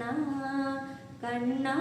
கண்ணா கண்ணா